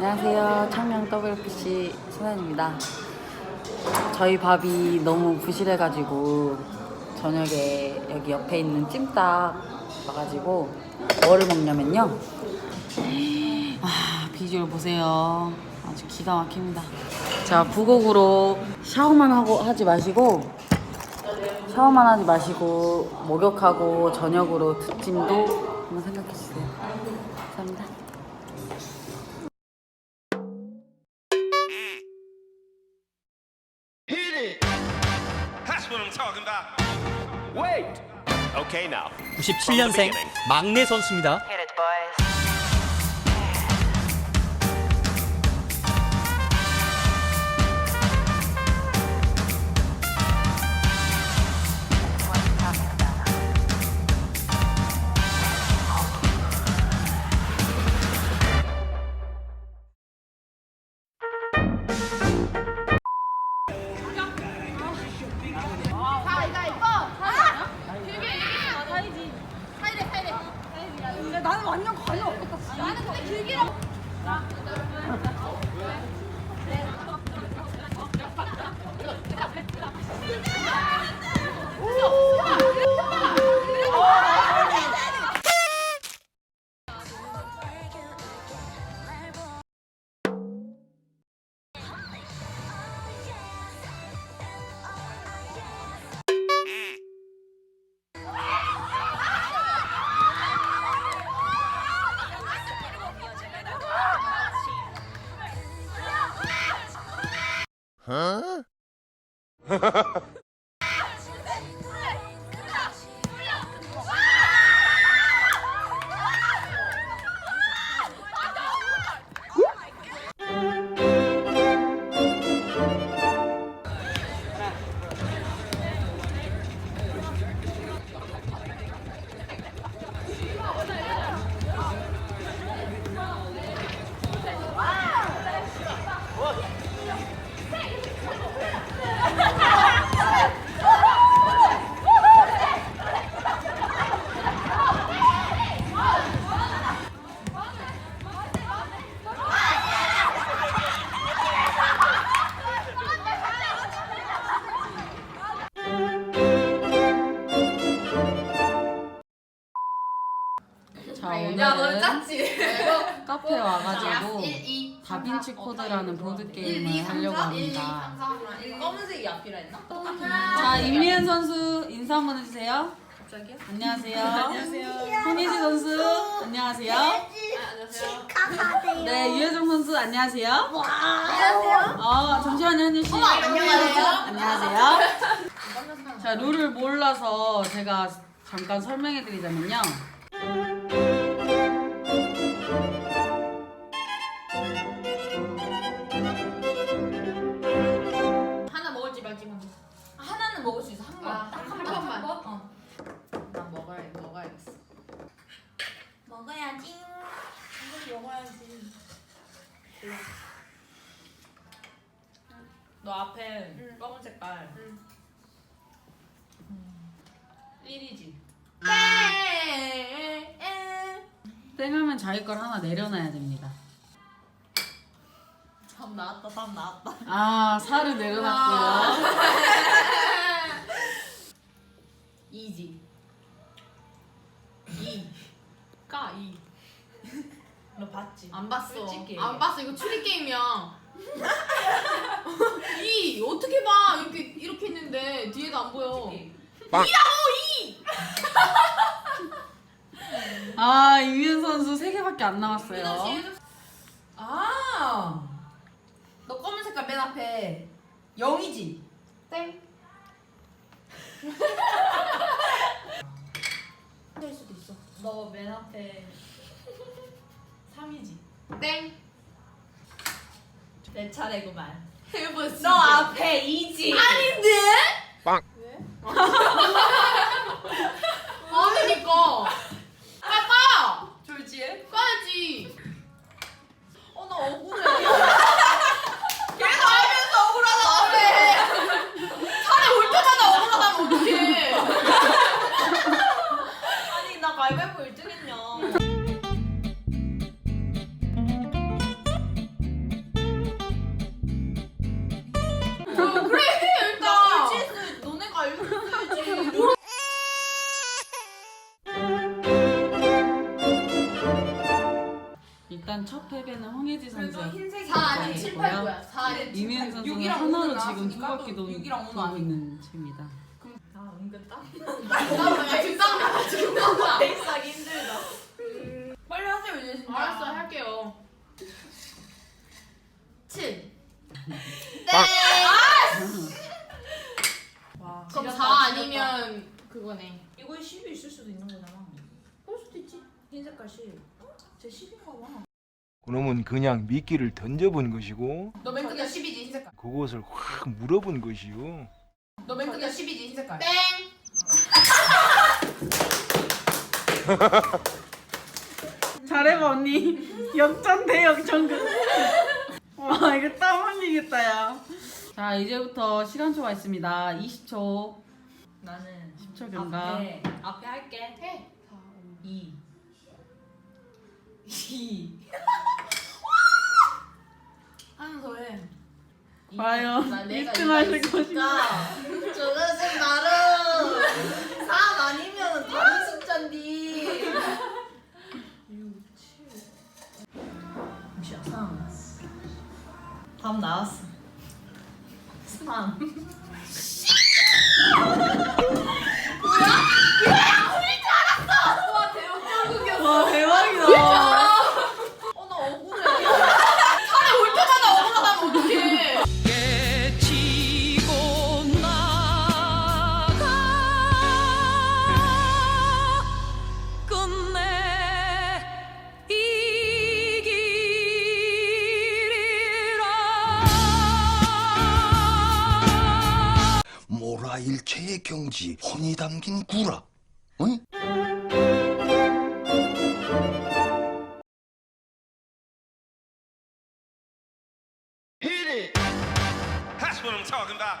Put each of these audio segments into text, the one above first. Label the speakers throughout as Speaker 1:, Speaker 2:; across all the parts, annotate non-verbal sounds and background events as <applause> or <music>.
Speaker 1: 안녕하세요. 청명 WPC 소연입니다. 저희 밥이 너무 부실해가지고 저녁에 여기 옆에 있는 찜닭 와가지고 뭐를 먹냐면요. 아 비주얼 보세요. 아주 기가 막힙니다. 자 부곡으로 샤워만 하고 하지 마시고 샤워만 하지 마시고 목욕하고 저녁으로 두찜도 한번 생각해 주세요.
Speaker 2: That's what I'm talking about. Wait! Okay, now.
Speaker 3: 97년생 막내 선수입니다.
Speaker 4: Hit it, boys. 나는 완전 관여 없겠다. 나는 근데 길기랑.
Speaker 2: Huh? <laughs>
Speaker 1: 자 오늘은
Speaker 5: 야, 너 짰지?
Speaker 1: 카페 와가지고
Speaker 5: 1, 2,
Speaker 1: 다빈치 코드라는 보드 게임을 하려고 합니다.
Speaker 5: 검은색이 앞이라 했나?
Speaker 1: 자 임미은 선수 인사 한번 해주세요.
Speaker 5: 갑자기요?
Speaker 1: 안녕하세요. <laughs> 안녕하세요. 손희지 선수 안녕하세요.
Speaker 5: 안녕하세요.
Speaker 1: 네 유혜정 선수 안녕하세요.
Speaker 5: 안녕하세요.
Speaker 1: 어 잠시만요 현유 씨.
Speaker 5: 안녕하세요.
Speaker 1: 안녕하세요. 자 룰을 몰라서 제가 잠깐 설명해 드리자면요.
Speaker 5: 하나는 먹을 수 있어. 한 번. 딱한 번만. 어. 난 먹어야 먹어야겠어. 먹어야지. 이걸 먹어야지.
Speaker 6: 너 앞에 검은 색깔.
Speaker 5: 응.
Speaker 6: 음. 1이지.
Speaker 5: 네.
Speaker 1: 땡하면 자기 걸 하나 내려놔야 됩니다.
Speaker 5: 3 나왔다. 3 나왔다.
Speaker 1: 아 살을 내려놨고요. <laughs>
Speaker 5: 이지. 이. 까 이.
Speaker 6: 너 봤지?
Speaker 5: 안 봤어.
Speaker 6: 솔직히
Speaker 5: 안 봤어. 이거 추리 게임이야. <laughs> 이 어떻게 봐? 이렇게 이렇게 했는데 뒤에도 안 보여.
Speaker 1: 아 이미은 선수 세 개밖에 안 남았어요.
Speaker 6: 아, 너 검은 색깔 맨 앞에 0이지?
Speaker 5: 땡.
Speaker 6: 될 수도 있어. 너 맨 앞에 3이지?
Speaker 5: 땡.
Speaker 6: 내 차례구만.
Speaker 5: 해보시.
Speaker 6: 너 앞에 2지?
Speaker 5: 아닌데?
Speaker 2: 빵.
Speaker 5: 왜? <laughs>
Speaker 6: 일단
Speaker 1: 첫 패배는 홍예지 선수.
Speaker 6: 흰색
Speaker 5: 4 아니면 7, 8 뭐야? 4 아니면
Speaker 1: 이미은 선수는
Speaker 6: 육이랑
Speaker 1: 하나로
Speaker 6: 오는
Speaker 1: 지금 돈
Speaker 6: 육이랑 오는
Speaker 1: 돌고
Speaker 6: 아니고.
Speaker 1: 있는 채입니다.
Speaker 6: 아 은근 땀.
Speaker 5: 나 지금 땀 나 지금 땀나.
Speaker 6: 베이스하기 힘들다. 빨리 하세요 이제 진짜.
Speaker 5: 알았어 할게요. 7.
Speaker 6: 와.
Speaker 5: 그럼
Speaker 6: 지렸다,
Speaker 5: 4
Speaker 6: 지렸다.
Speaker 5: 아니면 그거네.
Speaker 6: 이거에 10이 있을 수도 있는 거잖아. 볼 수도 있지. 흰 색깔 10. 제 10인가 봐.
Speaker 7: 그놈은 그냥 미끼를 던져본 것이고
Speaker 6: 너맨 끝에 10이지 흰 색깔.
Speaker 7: 그것을 확 물어본 것이요.
Speaker 6: 너맨 끝에 10이지 흰 색깔.
Speaker 5: 땡. <laughs>
Speaker 1: 잘해봐 언니. 역전돼 역전극. 와 이거 땀 흘리겠다 야. 자 이제부터 시간초가 있습니다. 20초.
Speaker 6: 나는
Speaker 1: 10초 경과.
Speaker 6: 앞에 앞에 할게.
Speaker 5: 해.
Speaker 6: 2 2 하면서 해.
Speaker 1: 과연
Speaker 6: 나 내가
Speaker 1: 1등
Speaker 6: 이거
Speaker 1: 하실
Speaker 6: 있으니까
Speaker 1: 것인가?
Speaker 6: 저것은 나름 3 아니면 다른 숫자인데. 6, 7 잠시야 3 답 나왔어? 3 <laughs>
Speaker 8: 경지 혼이 담긴 구라 응?
Speaker 2: That's what I'm talking about.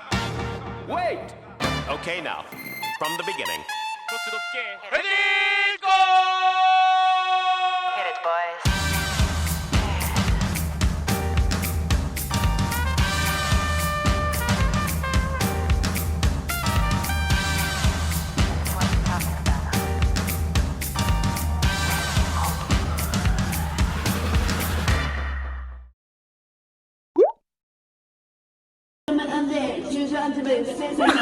Speaker 2: Wait. Okay, now, from the beginning. 부스럽게 ready go.
Speaker 4: Hit
Speaker 9: Santa